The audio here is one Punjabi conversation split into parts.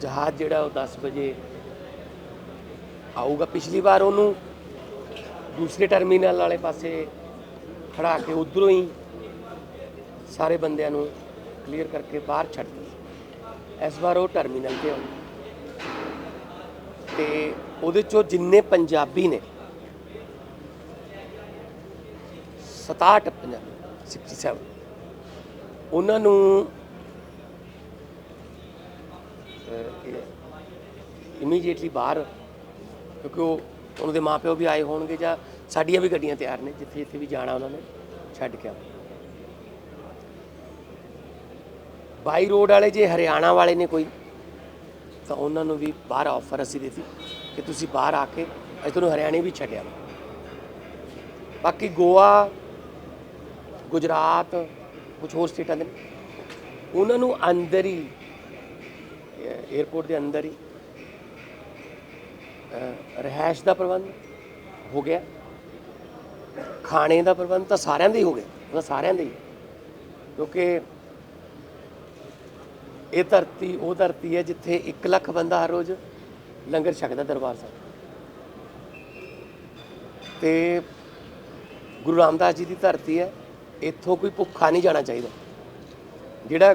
ਜਹਾਜ਼ ਜਿਹੜਾ ਉਹ 10 ਵਜੇ ਆਊਗਾ। ਪਿਛਲੀ ਵਾਰ ਉਹਨੂੰ ਦੂਸਰੇ ਟਰਮੀਨਲ ਵਾਲੇ ਪਾਸੇ ਖੜਾ ਕੇ ਉਧਰੋਂ ਹੀ ਸਾਰੇ ਬੰਦਿਆਂ ਨੂੰ ਕਲੀਅਰ ਕਰਕੇ ਬਾਹਰ ਛੱਡ ਦਿੱਤਾ। ਇਸ ਵਾਰ ਉਹ ਟਰਮੀਨਲ ਤੇ ਆਉ ਤੇ ਉਹਦੇ ਚੋਂ ਜਿੰਨੇ ਪੰਜਾਬੀ ਨੇ 67 ਪੰਜਾਬੀ 67 ਉਹਨਾਂ ਨੂੰ ਇਮੀਡੀਏਟਲੀ ਬਾਹਰ, ਕਿਉਂਕਿ ਉਹ ਉਹਨਾਂ ਦੇ ਮਾਪਿਓ ਵੀ ਆਏ ਹੋਣਗੇ ਜਾਂ ਸਾਡੀਆਂ ਵੀ ਗੱਡੀਆਂ ਤਿਆਰ ਨੇ, ਜਿੱਥੇ ਜਿੱਥੇ ਵੀ ਜਾਣਾ ਉਹਨਾਂ ਨੇ, ਛੱਡ ਕੇ ਆਉਣਾ ਬਾਈ ਰੋਡ ਵਾਲੇ ਜੇ ਹਰਿਆਣਾ ਵਾਲੇ ਨੇ ਕੋਈ, ਤਾਂ ਉਹਨਾਂ ਨੂੰ ਵੀ ਬਾਹਰ ਆਫਰ ਅਸੀਂ ਦਿੱਤੀ ਕਿ ਤੁਸੀਂ ਬਾਹਰ ਆ ਕੇ ਅਸੀਂ ਤੁਹਾਨੂੰ ਹਰਿਆਣੇ ਵੀ ਛੱਡਿਆ ਬਾਕੀ ਗੋਆ, ਗੁਜਰਾਤ ਕੁਝ ਹੋਰ ਸਟੇਟਾਂ ਦੇ ਉਹਨਾਂ ਨੂੰ ਅੰਦਰ ਹੀ 에어ਪੋਰਟ ਦੇ ਅੰਦਰ ਹੀ ਅਹ, ਰਿਹਾਇਸ਼ ਦਾ ਪ੍ਰਬੰਧ ਹੋ ਗਿਆ। ਖਾਣੇ ਦਾ ਪ੍ਰਬੰਧ ਤਾਂ ਸਾਰਿਆਂ ਦਾ ਹੀ ਹੋ ਗਿਆ ਉਹ ਸਾਰਿਆਂ ਦਾ ਹੀ। ਕਿਉਂਕਿ ਇਹ ਧਰਤੀ ਉਹ ਧਰਤੀ ਹੈ ਜਿੱਥੇ 1 ਲੱਖ ਬੰਦਾ ਹਰ ਰੋਜ਼ ਲੰਗਰ ਛਕਦਾ ਦਰਬਾਰ ਸਾਹਿਬ। ਤੇ ਗੁਰੂ ਰਾਮਦਾਸ ਜੀ ਦੀ ਧਰਤੀ ਹੈ ਇੱਥੋਂ ਕੋਈ ਭੁੱਖਾ ਨਹੀਂ ਜਾਣਾ ਚਾਹੀਦਾ। ਜਿਹੜਾ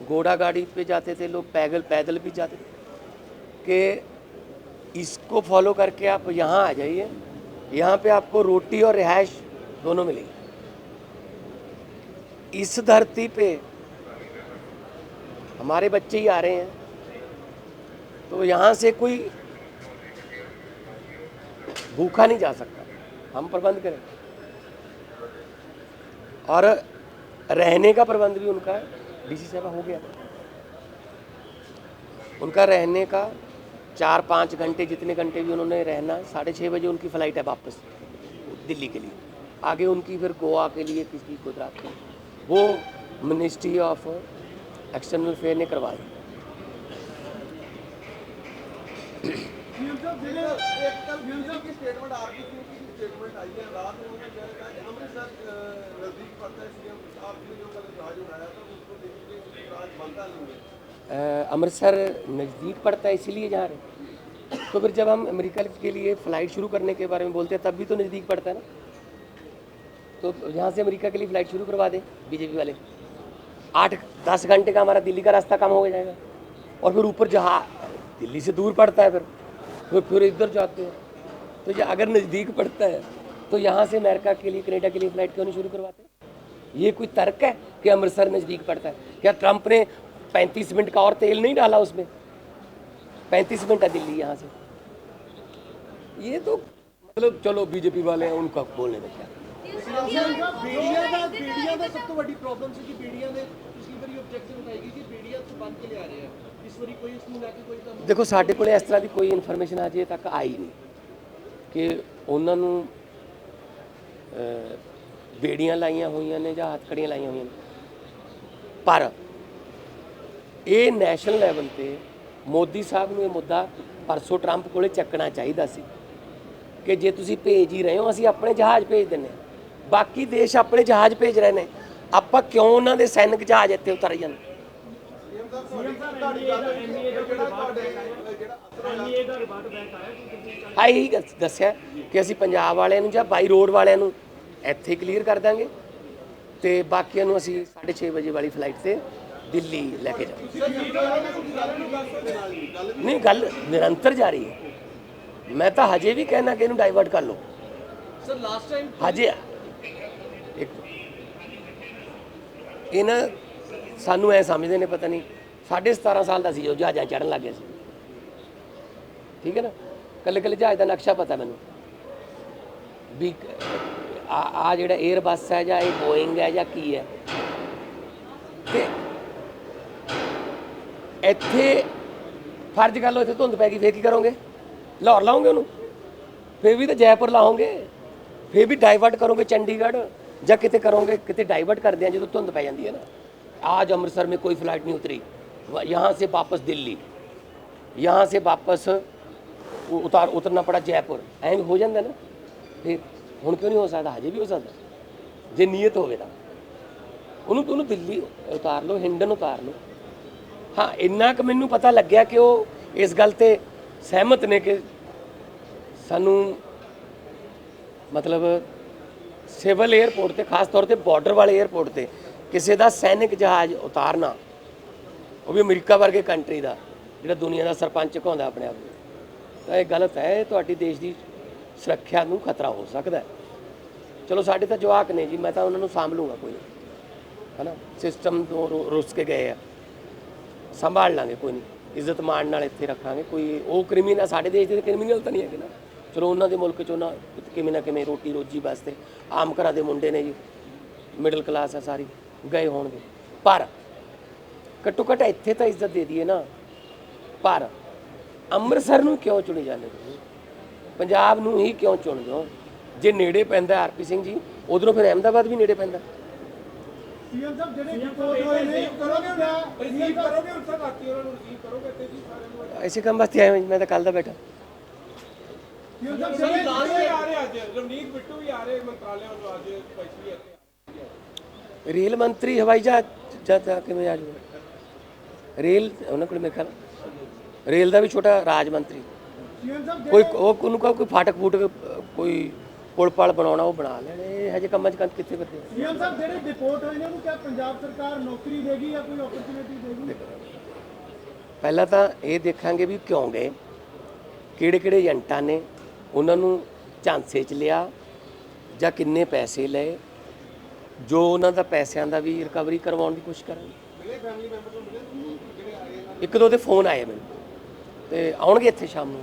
घोड़ा गाड़ी पे जाते थे, लोग पैदल पैदल भी जाते थे। कि इसको फॉलो करके आप यहाँ आ जाइए, यहाँ पे आपको रोटी और रिहाइश दोनों मिलेगी। इस धरती पे हमारे बच्चे ही आ रहे हैं तो यहाँ से कोई भूखा नहीं जा सकता। हम प्रबंध करें। और रहने का प्रबंध भी उनका डीसी सेवा हो गया। उनका रहने का चार पाँच घंटे, जितने घंटे भी उन्होंने रहना, साढ़े छः बजे उनकी फ़्लाइट है वापस, दिल्ली के लिए। आगे उनकी फिर गोवा के लिए, किसी गुजरात के वो मिनिस्ट्री ऑफ़ एक्सटर्नल अफेयर ने करवा दी स्टेटमेंट आई है। रात में अमृतसर नज़दीक पड़ता है सीएम अमृतसर नज़दीक पड़ता है, इसीलिए जा रहे हैं। तो फिर जब हम अमेरिका के लिए फ़्लाइट शुरू करने के बारे में बोलते हैं, तब भी तो नज़दीक पड़ता है ना? तो यहाँ से अमेरिका के लिए फ़्लाइट शुरू करवा दें बीजेपी वाले। आठ, दस घंटे का हमारा दिल्ली का रास्ता कम हो जाएगा। और फिर ऊपर जहाँ दिल्ली से दूर पड़ता है फिर फिर फिर इधर जाते हैं। तो ये अगर नज़दीक पड़ता है तो यहाँ से अमेरिका के लिए, कनेडा के लिए फ़्लाइट क्यों नहीं शुरू करवाते? ये कोई तर्क है कि अमृतसर नज़दीक पड़ता है क्या ट्रंप ने 35 मिनट का और तेल नहीं डाला उसमें 35 मिनट है दिल्ली यहाँ से ये तो मतलब चलो बीजेपी वाले हैं उनका बोलने में क्या ਬੀੜੀਆਂ ਦਾ ਬੀੜੀਆਂ ਦਾ ਸਭ ਤੋਂ ਵੱਡੀ ਪ੍ਰੋਬਲਮ ਸੀ ਕਿ ਬੀੜੀਆਂ ਦੇ ਪਿਛਲੀ ਵਾਰੀ ਆਬਜੈਕਸ਼ਨ ਉਠਾਈ ਗਈ ਕਿ ਬੀੜੀਆਂ ਤੋਂ ਬੰਦ ਕੇ ਲਿਆ ਰਹੇ ਆ ਇਸ ਵਾਰੀ ਕੋਈ ਇਸ ਨੂੰ ਲੈ ਕੇ ਕੋਈ ਕੰਮ ਦੇਖੋ ਸਾਡੇ ਕੋਲੇ ਇਸ ਤਰ੍ਹਾਂ ਦੀ ਕੋਈ ਇਨਫੋਰਮੇਸ਼ਨ ਅਜੇ ਤੱਕ ਆਈ ਨਹੀਂ ਕਿ ਉਹਨਾਂ ਨੂੰ ਅਹ, ਬੇੜੀਆਂ ਲਾਈਆਂ ਹੋਈਆਂ ਨੇ ਜਾਂ ਹੱਥਕੜੀਆਂ ਲਾਈਆਂ ਹੋਈਆਂ ਨੇ। ਪਰ ਇਹ ਨੈਸ਼ਨਲ ਲੈਵਲ ਤੇ ਮੋਦੀ ਸਾਹਿਬ ਨੂੰ ਇਹ ਮੁੱਦਾ ਪਰਸੋਂ ਟਰੰਪ ਕੋਲੇ ਚੱਕਣਾ ਚਾਹੀਦਾ ਸੀ ਕਿ ਜੇ ਤੁਸੀਂ ਭੇਜ ਹੀ ਰਹੇ ਹੋ, ਅਸੀਂ ਆਪਣੇ ਜਹਾਜ਼ ਭੇਜ ਦਿੰਨੇ ਹਾਂ। ਬਾਕੀ ਦੇਸ਼ ਆਪਣੇ ਜਹਾਜ਼ ਭੇਜ ਰਹੇ ਨੇ। ਆਪਾਂ ਕਿਉਂ ਉਹਨਾਂ ਦੇ ਸੈਨਿਕ ਜਹਾਜ਼ ਇੱਥੇ ਉਤਾਰ ਜਾਂਦੇ? ਹਾਂ ਇਹੀ ਗੱਲ ਦੱਸਿਆ ਕਿ ਅਸੀਂ ਪੰਜਾਬ ਵਾਲਿਆਂ ਨੂੰ ਜਾਂ ਬਾਈ ਰੋਡ ਵਾਲਿਆਂ ਨੂੰ ਇੱਥੇ ਕਲੀਅਰ ਕਰ ਦਾਂਗੇ। ਤੇ ਬਾਕੀਆਂ ਨੂੰ ਅਸੀਂ 6:30 ਵਜੇ ਵਾਲੀ ਫਲਾਈਟ ਤੇ ਦਿੱਲੀ ਲੈ ਕੇ ਜਾਵਾਂਗੇ। ਨਹੀਂ ਗੱਲ ਨਿਰੰਤਰ ਜਾਰੀ ਹੈ। ਮੈਂ ਤਾਂ ਹਜੇ ਵੀ ਕਹਿਣਾ ਕਿ ਇਹਨੂੰ ਡਾਈਵਰਟ ਕਰ ਲਓ। ਸਰ ਲਾਸਟ ਟਾਈਮ ਹਜੇ ਇੱਕ ਇਹ ਨਾ ਸਾਨੂੰ ਐ ਸਮਝਦੇ ਨੇ ਪਤਾ ਨਹੀਂ ਸਾਢੇ 17 ਸਾਲ ਦਾ ਸੀ ਜੋ ਜਹਾਜ਼ਾਂ ਚੜਨ ਲੱਗ ਗਿਆ ਸੀ। ਠੀਕ ਹੈ ਨਾ? ਕੱਲੇ ਕੱਲੇ ਜਹਾਜ਼ ਦਾ ਨਕਸ਼ਾ ਪਤਾ ਮੈਨੂੰ। ਵੀ ਆ ਆ ਜਿਹੜਾ 에ਅਰਬਸ ਹੈ ਜਾਂ ਇਹ ਬੋਇੰਗ ਹੈ ਜਾਂ ਕੀ ਹੈ? ਤੇ ਇੱਥੇ ਫਰਜ਼ ਕਰ ਲਓ ਇੱਥੇ ਧੁੰਦ ਪੈ ਗਈ, ਫੇਰ ਕੀ ਕਰੋਗੇ? ਲਾਹੌਰ ਲਾਉਂਗੇ ਉਹਨੂੰ? ਫੇਰ ਵੀ ਤਾਂ ਜੈਪੁਰ ਲਾਉਂਗੇ ਫੇਰ ਵੀ ਡਾਈਵਰਟ ਕਰੋਗੇ ਚੰਡੀਗੜ੍ਹ? ਜਾਂ ਕਿਤੇ ਕਰੋਗੇ, ਕਿਤੇ ਡਾਈਵਰਟ ਕਰਦੇ ਆ ਜਦੋਂ ਧੁੰਦ ਪੈ ਜਾਂਦੀ ਹੈ ਨਾ? ਆਜ ਅੰਮ੍ਰਿਤਸਰ ਮੇ ਕੋਈ ਫਲਾਈਟ ਨਹੀਂ ਉਤਰੀ। ਯਹਾਂ ਸੇ ਵਾਪਸ ਦਿੱਲੀ। यहाँ ਸੇ ਵਾਪਸ ਉਤਾਰ, ਉਤਰਨਾ ਪੜਾ ਜੈਪੁਰ। एम हो जाता ना फिर ਹੁਣ ਕਿਉਂ ਨਹੀਂ ਹੋ ਸਕਦਾ? ਹਜੇ ਵੀ ਹੋ ਸਕਦਾ। ਜੇ ਨੀਅਤ ਹੋਵੇ ਤਾਂ। ਉਹਨੂੰ ਉਹਨੂੰ ਦਿੱਲੀ ਉਤਾਰ ਲਓ, ਹਿੰਡਨ ਉਤਾਰ ਲਓ। ਹਾਂ, ਇੰਨਾ ਕੁ ਮੈਨੂੰ ਪਤਾ ਲੱਗਿਆ ਕਿ ਉਹ ਇਸ ਗੱਲ ਤੇ ਸਹਿਮਤ ਨੇ ਕਿ ਸਾਨੂੰ ਮਤਲਬ ਸਿਵਲ 에ਅਰਪੋਰਟ ਤੇ, ਖਾਸ ਤੌਰ ਤੇ ਬਾਰਡਰ ਵਾਲੇ 에ਅਰਪੋਰਟ ਤੇ ਕਿਸੇ ਦਾ ਸੈਨਿਕ ਜਹਾਜ਼ ਉਤਾਰਨਾ, ਉਹ ਵੀ ਅਮਰੀਕਾ ਵਰਗੇ ਕੰਟਰੀ ਦਾ, ਜਿਹੜਾ ਦੁਨੀਆ ਦਾ ਸਰਪੰਚ ਕਹਾਉਂਦਾ ਆਪਣੇ ਆਪ ਨੂੰ। ਤਾਂ ਇਹ ਗਲਤ ਹੈ ਤੁਹਾਡੀ ਦੇਸ਼ ਦੀ ਸੁਰੱਖਿਆ ਨੂੰ ਖਤਰਾ ਹੋ ਸਕਦਾ ਹੈ। ਚਲੋ ਸਾਡੇ ਤਾਂ ਜਵਾਕ ਨੇ ਜੀ, ਮੈਂ ਤਾਂ ਉਹਨਾਂ ਨੂੰ ਸਾਂਭ ਲੂੰਗਾ ਕੋਈ। ਨਹੀਂ ਹਨਾ? ਸਿਸਟਮ ਤੋਂ ਰੁ- ਰੁੱਸ ਕੇ ਗਏ ਆ। ਸੰਭਾਲ ਲਾਂਗੇ ਕੋਈ ਨਹੀਂ। ਇੱਜ਼ਤ ਮਾਣ ਨਾਲ ਇੱਥੇ ਰੱਖਾਂਗੇ। ਕੋਈ ਉਹ ਕ੍ਰਿਮੀਨਲ ਸਾਡੇ ਦੇਸ਼ ਦੇ ਕ੍ਰਿਮੀਨਲ ਤਾਂ ਨਹੀਂ ਹੈਗੇ ਨਾ। ਚਲੋ ਉਹਨਾਂ ਦੇ ਮੁਲਕ 'ਚ ਉਹਨਾਂ ਕਿਵੇਂ ਨਾ ਕਿਵੇਂ ਰੋਟੀ ਰੋਜੀ ਵਾਸਤੇ ਆਮ ਘਰਾਂ ਦੇ ਮੁੰਡੇ ਨੇ ਜੀ। ਮਿਡਲ ਕਲਾਸ ਆ ਸਾਰੀ। ਗਏ ਹੋਣਗੇ। ਪਰ ਘੱਟੋ ਘੱਟ ਇੱਥੇ ਤਾਂ ਇੱਜ਼ਤ ਦੇ ਦਈਏ ਨਾ। ਪਰ ਅੰਮ੍ਰਿਤਸਰ ਨੂੰ ਕਿਉਂ ਚੁਣੀ ਜਾਂਦੇ ਤੁਸੀਂ? ਪੰਜਾਬ ਨੂੰ ਹੀ ਕਿਉਂ ਚੁਣਦੇ ਹੋ? ਜੇ ਨੇੜੇ ਪੈਂਦਾ ਆਰਪੀ ਸਿੰਘ ਜੀ ਉਧਰੋਂ ਫਿਰ ਅਹਿਮਦਾਬਾਦ ਵੀ ਨੇੜੇ ਪੈਂਦਾ। ਸੀਐਮ ਸਾਹਿਬ ਜਿਹੜੇ ਰਿਪੋਰਟ ਹੋਏ ਨੇ ਕਰੋਗੇ ਰਿਸੀਵ ਕਰੋਗੇ ਹੁਣ ਸਰ ਰਾਤੀ ਉਹਨਾਂ ਨੂੰ ਰਿਸੀਵ ਕਰੋਗੇ ਤੇ ਜੀ ਸਾਰਿਆਂ ਨੂੰ ਐਸੇ ਕੰਮ ਵਾਸਤੇ ਆਏ ਹਾਂ ਜੀ, ਮੈਂ ਤਾਂ ਕੱਲ ਦਾ ਬੈਠਾ। ਸੀਐਮ ਸਾਹਿਬ ਸਰ ਜਿਹੜੇ ਲਾਸਟ ਵੀ ਆ ਰਹੇ ਅੱਜ ਰਵਨੀਤ ਬਿੱਟੂ ਵੀ ਆ ਰਹੇ ਮੰਤਰਾਲੇ ਵੱਲੋਂ ਅੱਜ ਸਪੈਸ਼ਲੀ ਇੱਥੇ ਰੇਲ ਮੰਤਰੀ ਹਵਾਈ ਜਹਾਜ਼ ਜਦ ਆ ਕਿਵੇਂ ਆ ਜਾਊਗਾ? ਰੇਲ ਉਹਨਾਂ ਕੋਲ ਮੇਰੇ ਖਿਆਲ ਰੇਲ ਦਾ ਵੀ ਛੋਟਾ ਰਾਜ ਮੰਤਰੀ। ਕੋਈ ਉਹ ਉਹਨੂੰ ਕਹੋ ਕੋਈ ਫਾਟਕ ਫੂਟਕ ਕੋਈ ਪੁਲ ਪਲ ਬਣਾਉਣਾ ਉਹ ਬਣਾ ਲੈਣੇ। ਇਹ ਹਜੇ ਕੰਮਾਂ 'ਚ ਕੰਮ ਕਿੱਥੇ ਕਰਦੇ ਆ? ਸੀਐਮ ਸਾਹਿਬ ਜਿਹੜੇ ਰਿਪੋਰਟ ਹੋਏ ਨੇ ਉਹਨੂੰ ਕਿਹਾ ਪੰਜਾਬ ਸਰਕਾਰ ਨੌਕਰੀ ਦੇਗੀ ਜਾਂ ਕੋਈ ਓਪਰਚੁਨਿਟੀ ਦੇਗੀ? ਪਹਿਲਾਂ ਤਾਂ ਇਹ ਦੇਖਾਂਗੇ ਵੀ ਕਿਉਂ ਗਏ। ਕਿਹੜੇ ਕਿਹੜੇ ਏਜੰਟਾਂ ਨੇ ਉਹਨਾਂ ਨੂੰ ਝਾਂਸੇ 'ਚ ਲਿਆ ਜਾਂ ਕਿੰਨੇ ਪੈਸੇ ਲਏ ਜੋ ਉਹਨਾਂ ਦਾ ਪੈਸਿਆਂ ਦਾ ਵੀ ਰਿਕਵਰੀ ਕਰਵਾਉਣ ਦੀ ਕੋਸ਼ਿਸ਼ ਕਰਾਂਗੇ ਮਿਲੇ ਫੈਮਿਲੀ ਮੈਂਬਰ ਨੂੰ ਮਿਲੇ? ਜਿਹੜੇ ਆਏ ਨੇ ਇੱਕ ਦੋ ਦੇ ਫੋਨ ਆਏ ਮੈਨੂੰ ਤੇ ਆਉਣਗੇ ਇੱਥੇ ਸ਼ਾਮ ਨੂੰ।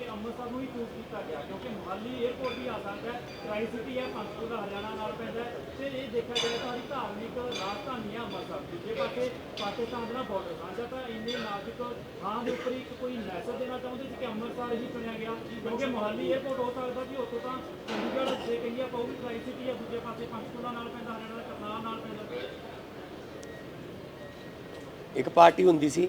ਕਿ ਅੰਮ੍ਰਿਤਸਰ ਨੂੰ ਹੀ ਚੂਜ਼ ਕੀਤਾ ਗਿਆ, ਕਿਉਂਕਿ ਮੁਹਾਲੀ 에ਅਰਪੋਰਟ ਵੀ ਆ ਸਕਦਾ ਹੈ ਟਰਾਈ ਸਿਟੀ ਹੈ ਪੰਚਕੂਲਾ ਦਾ ਹਰਿਆਣਾ ਨਾਲ ਪੈਂਦਾ ਹੈ, ਤੇ ਇਹ ਦੇਖਿਆ ਜਾਏ ਤਾਂ ਸਾਡੀ ਧਾਰਮਿਕ ਰਾਜਧਾਨੀ ਹੈ ਅੰਮ੍ਰਿਤਸਰ ਦੂਜੇ ਪਾਸੇ ਪਾਕਿਸਤਾਨ ਦਾ ਬਾਰਡਰ ਸਾਂਝਾ ਤਾਂ ਇੰਨੇ ਨਾਜ਼ੁਕ ਥਾਂ ਦੇ ਉੱਪਰ ਇੱਕ ਕੋਈ ਮੈਸੇਜ ਦੇਣਾ ਚਾਹੁੰਦੇ ਸੀ ਕਿ ਅੰਮ੍ਰਿਤਸਰ ਹੀ ਚੁਣਿਆ ਗਿਆ, ਕਿਉਂਕਿ ਮੁਹਾਲੀ 에ਅਰਪੋਰਟ ਹੋ ਸਕਦਾ ਕਿ ਉੱਥੋਂ ਤਾਂ ਚੰਡੀਗੜ੍ਹ ਜੇ ਕਹੀਏ ਆਪਾਂ, ਉਹ ਵੀ ਟਰਾਈ ਸਿਟੀ ਹੈ, ਦੂਜੇ ਪਾਸੇ ਪੰਚਕੂਲਾ ਨਾਲ ਪੈਂਦਾ, ਹਰਿਆਣਾ ਦਾ ਕਰਨਾਲ ਨਾਲ ਪੈਂਦਾ। ਇੱਕ ਪਾਰਟੀ ਹੁੰਦੀ ਸੀ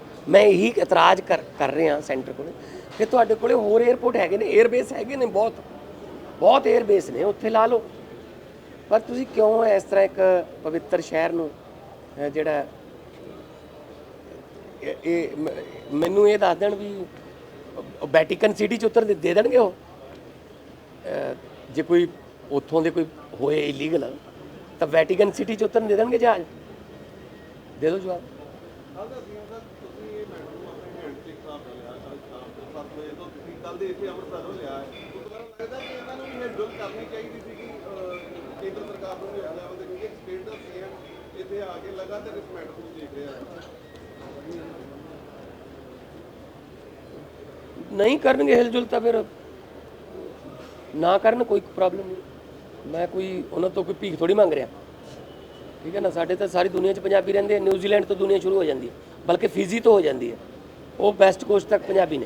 ਮੈਂ ਇਹੀ ਇਤਰਾਜ਼ ਕਰ ਕਰ ਰਿਹਾ ਸੈਂਟਰ ਕੋਲ ਕਿ ਤੁਹਾਡੇ ਕੋਲੇ ਹੋਰ 에어ਪੋਰਟ ਹੈਗੇ ਨੇ 에ਅਰਬੇਸ ਹੈਗੇ ਨੇ ਬਹੁਤ ਬਹੁਤ 에ਅਰਬੇਸ ਨੇ, ਉੱਥੇ ਲਾ ਲਓ। ਪਰ ਤੁਸੀਂ ਕਿਉਂ ਇਸ ਤਰ੍ਹਾਂ ਇੱਕ ਪਵਿੱਤਰ ਸ਼ਹਿਰ ਨੂੰ ਜਿਹੜਾ, ਇਹ ਮੈਨੂੰ ਇਹ ਦੱਸ ਦੇਣ ਵੀ ਵੈਟੀਕਨ ਸਿਟੀ ਚ ਉਤਰ ਦੇ ਦੇਣਗੇ ਉਹ? ਜੇ ਕੋਈ ਉੱਥੋਂ ਦੇ ਕੋਈ ਹੋਏ ਇਲੀਗਲ ਤਾਂ ਵੈਟੀਕਨ ਸਿਟੀ ਚ ਉਤਰਨ ਦੇ ਦੇਣਗੇ ਜਹਾਜ਼? ਦੇ ਦਿਓ ਜਵਾਬ। 7 ਵਜੇ ਤੋਂ ਤੁਸੀਂ ਕੱਲ ਦੇ ਇੱਥੇ ਅੰਮ੍ਰਿਤਸਰੋਂ ਲਿਆ ਹੈ। ਉਸ ਲੱਗਦਾ ਕਿ ਇਹਨਾਂ ਨੂੰ ਹੈਂਡਲ ਕਰਨੀ ਚਾਹੀਦੀ ਸੀ ਕਿ ਕੇਂਦਰ ਸਰਕਾਰ ਨੂੰ ਵੀ ਲੈਵਲ ਤੇ ਕਿਉਂਕਿ ਸਟੇਟ ਦਾ ਸੀਐਮ ਇੱਥੇ ਆ ਕੇ ਲਗਾਤਾਰ ਇਸ ਮੈਟਰ ਨੂੰ ਦੇਖ ਰਿਹਾ ਹੈ। ਨਹੀਂ ਕਰਨਗੇ ਹਿਲਜੁਲ ਤਾਂ ਫਿਰ ਨਾ ਕਰਨ ਕੋਈ ਪ੍ਰੋਬਲਮ ਨਹੀਂ। ਮੈਂ ਕੋਈ ਉਹਨਾਂ ਤੋਂ ਕੋਈ ਭੀਖ ਥੋੜੀ ਮੰਗ ਰਿਹਾ। ਠੀਕ ਹੈ ਨਾ, ਸਾਡੇ ਤਾਂ ਸਾਰੀ ਦੁਨੀਆ 'ਚ ਪੰਜਾਬੀ ਰਹਿੰਦੇ ਨਿਊਜ਼ੀਲੈਂਡ ਤੋਂ ਦੁਨੀਆ ਸ਼ੁਰੂ ਹੋ ਜਾਂਦੀ ਹੈ, ਬਲਕਿ ਫਿਜੀ ਤੋਂ ਹੋ ਜਾਂਦੀ ਹੈ। ਉਹ ਬੈਸਟ ਕੋਚ ਤੱਕ ਪੰਜਾਬੀ ਨੇ।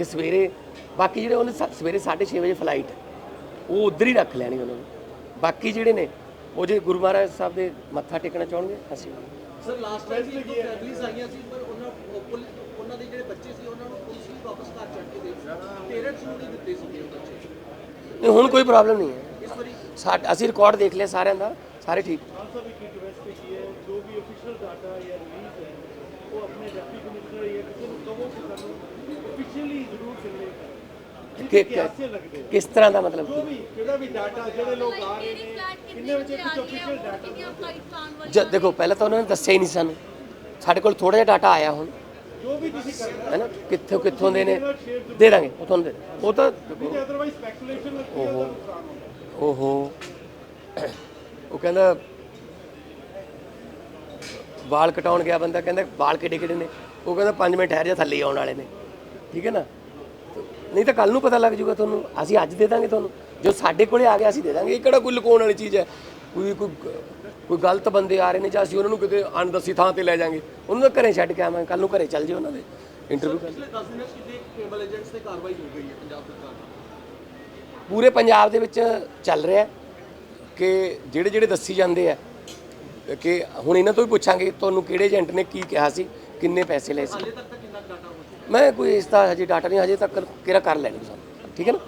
ਕਿ ਸਵੇਰੇ ਬਾਕੀ ਜਿਹੜੇ ਉਹਨੇ ਸ- ਸਵੇਰੇ 6:30 ਵਜੇ ਫਲਾਈਟ ਉਹ ਉਧਰ ਹੀ ਰੱਖ ਲੈਣੀ ਉਹਨਾਂ ਨੇ। ਬਾਕੀ ਜਿਹੜੇ ਨੇ ਉਹ ਜੇ ਗੁਰੂ ਮਹਾਰਾਜ ਸਾਹਿਬ ਦੇ ਮੱਥਾ ਟੇਕਣਾ ਚਾਹਣਗੇ ਅਸੀਂ ਸਰ ਲਾਸਟ ਟਾਈਮ ਵੀ ਦੋ ਫੈਮਿਲੀਜ਼ ਆਈਆਂ ਸੀ ਪਰ ਉਹਨਾਂ ਉਹ ਪੁਲਿਸ- ਉਹਨਾਂ ਦੇ ਜਿਹੜੇ ਬੱਚੇ ਸੀ ਉਹਨਾਂ ਨੂੰ ਪੁਲਿਸ ਵੀ ਵਾਪਸ ਘਰ ਛੱਡ ਕੇ ਦੇ ਪੇਰੈਂਟਸ ਨੂੰ ਨਹੀਂ ਦਿੱਤੇ ਸੀ ਉਹ ਬੱਚੇ। ਨਹੀਂ ਹੁਣ ਕੋਈ ਪ੍ਰੋਬਲਮ ਨਹੀਂ ਹੈ। ਇਸ ਵਾਰੀ ਸਾਡ ਅਸੀਂ ਰਿਕਾਰਡ ਦੇਖ ਲਿਆ ਸਾਰਿਆਂ ਦਾ ਸਾਰੇ ਠੀਕ। ਸਾਹਿਬ ਇੱਕ ਰਿਕਵੈਸਟ ਕੀ ਹੈ ਜੋ ਵੀ ਅਫੀਸ਼ੀਅਲ ਡਾਟਾ ਜਾਂ ਰਿਲੀਜ਼ ਹੈ ਉਹ ਆਪਣੇ ਡਿਪਟੀ ਕਮਿਸ਼ਨਰ ਜਾਂ ਕਿਸੇ ਨੂੰ ਕਹੋ ਕਿ ਕਿਸ ਤਰ੍ਹਾਂ ਦਾ ਮਤਲਬ ਜਿਹੜਾ ਵੀ ਡਾਟਾ ਜਿਹੜੇ ਲੋਕ ਆ ਰਹੇ ਨੇ ਕਿੰਨੇ ਵਜੇ ਕੁਝ ਅਫੀਸ਼ੀਅਲ ਡਾਟਾ ਜਦ ਦੇਖੋ ਪਹਿਲਾਂ ਤਾਂ ਉਹਨਾਂ ਨੇ ਦੱਸਿਆ ਹੀ ਨਹੀਂ ਸਾਨੂੰ। ਸਾਡੇ ਕੋਲ ਥੋੜਾ ਜਿਹਾ ਡਾਟਾ ਆਇਆ ਹੁਣ। ਜੋ ਵੀ ਤੁਸੀਂ ਕਰਨਾ ਹੈ। ਨਾ? ਕਿੱਥੋਂ ਕਿੱਥੋਂ ਦੇ ਨੇ? ਦੇ ਦਾਂਗੇ ਉਹ ਤੁਹਾਨੂੰ ਦੇ। ਉਹ ਤਾਂ ਅਦਰਵਾਈਜ਼ ਸਪੈਕੂਲੇਸ਼ਨ ਲੱਗਦੀ ਹੈ ਓਹੋ। ਉਹ ਕਹਿੰਦਾ ਵਾਲ ਕਟਾਉਣ ਗਿਆ ਬੰਦਾ ਕਹਿੰਦਾ ਵਾਲ ਕਿਹੜੇ ਕਿਹੜੇ ਨੇ? ਉਹ ਕਹਿੰਦਾ 5 ਮਿੰਟ ਠਹਿਰ ਜਾ ਥੱਲੇ ਆਉਣ ਵਾਲੇ ਨੇ। ਠੀਕ ਹੈ ਨਾ? ਨਹੀਂ ਤਾਂ ਕੱਲ ਨੂੰ ਪਤਾ ਲੱਗ ਜੂਗਾ ਤੁਹਾਨੂੰ। ਅਸੀਂ ਅੱਜ ਦੇ ਦਾਂਗੇ ਤੁਹਾਨੂੰ। ਜੋ ਸਾਡੇ ਕੋਲੇ ਆ ਗਿਆ ਅਸੀਂ ਦੇ ਦਾਂਗੇ। ਇਹ ਕਿਹੜਾ ਕੋਈ ਲੁਕਾਉਣ ਵਾਲੀ ਚੀਜ਼ ਹੈ? ਕੋਈ ਕੋਈ ਕੋਈ ਗਲਤ ਬੰਦੇ ਆ ਰਹੇ ਨੇ ਜਾਂ ਅਸੀਂ ਉਹਨਾਂ ਨੂੰ ਕਿਤੇ ਅਣਦੱਸੀ ਥਾਂ ਤੇ ਲੈ ਜਾਾਂਗੇ। ਉਹਨਾਂ ਨੂੰ ਘਰੇ ਛੱਡ ਕੇ ਆਵਾਂਗੇ। ਕੱਲ ਨੂੰ ਘਰੇ ਚੱਲ ਜਿਓ ਉਹਨਾਂ ਦੇ। ਇੰਟਰਵਿਊ ਪਿਛਲੇ 10 ਦਿਨਾਂ 'ਚ ਕਿਤੇ ਕੇਬਲ ਏਜੰਟਸ ਤੇ ਕਾਰਵਾਈ ਹੋ ਗਈ ਹੈ ਪੰਜਾਬ ਸਰਕਾਰ ਦੀ ਪੂਰੇ ਪੰਜਾਬ ਦੇ ਵਿੱਚ ਚੱਲ ਰਿਹਾ ਕਿ ਜਿਹੜੇ ਜਿਹੜੇ ਦੱਸੀ ਜਾਂਦੇ ਆ ਕਿ ਹੁਣ ਇਹਨਾਂ ਤੋਂ ਵੀ ਪੁੱਛਾਂਗੇ ਤੁਹਾਨੂੰ ਕਿਹੜੇ ਏਜੰਟ ਨੇ ਕੀ ਕਿਹਾ ਸੀ ਕਿੰਨੇ ਪੈਸੇ ਲਏ ਸੀ। ਹਾਲੇ ਤੱਕ ਮੈਂ ਕੋਈ ਇਸ ਦਾ ਹਜੇ ਡਾਟਾ ਨਹੀਂ ਹਜੇ ਤੱਕ ਕਿਹੜਾ ਕਰ ਲੈਣੀ ਸਾਨੂੰ ਠੀਕ ਹੈ ਨਾ?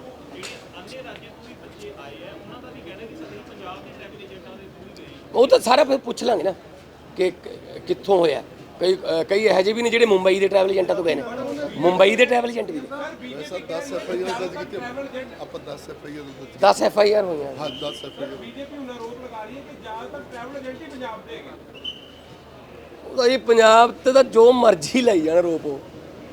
ਉਹ ਤਾਂ ਸਾਰਾ ਫਿਰ ਪੁੱਛ ਲਾਂਗੇ ਨਾ ਕਿ ਕਿੱਥੋਂ ਹੋਇਆ। ਕਈ ਕਈ ਇਹੋ ਜਿਹੇ ਵੀ ਨੇ ਜਿਹੜੇ ਮੁੰਬਈ ਦੇ ਟਰੈਵਲ ਏਜੰਟਾਂ ਤੋਂ ਗਏ ਨੇ। ਮੁੰਬਈ ਦੇ ਟਰੈਵਲ ਏਜੰਟ ਵੀ ਵੈਸਾ 10 ਐਫ ਆਈ ਆਰ ਦਰਜ ਕੀਤੇ। ਆਪਾਂ 10 ਐਫ ਆਈ ਆਰ ਦਰਜ 10 ਐਫ ਆਈ ਆਰ ਹੋਈਆਂ। ਹਾਂ 10 ਐਫ ਆਈ ਆਰ। ਬੀਜੇਪੀ ਹੁਣ ਆਰੋਪ ਲਗਾ ਰਹੀ ਹੈ ਕਿ ਜ਼ਿਆਦਾਤਰ ਟਰੈਵਲ ਏਜੰਟ ਹੀ ਪੰਜਾਬ ਦੇ ਹੈਗੇ। ਉਹਦਾ ਇਹ ਪੰਜਾਬ ਤੇ ਤਾਂ ਜੋ ਮਰਜ਼ੀ ਲਈ ਜਾਣ ਰੋਪ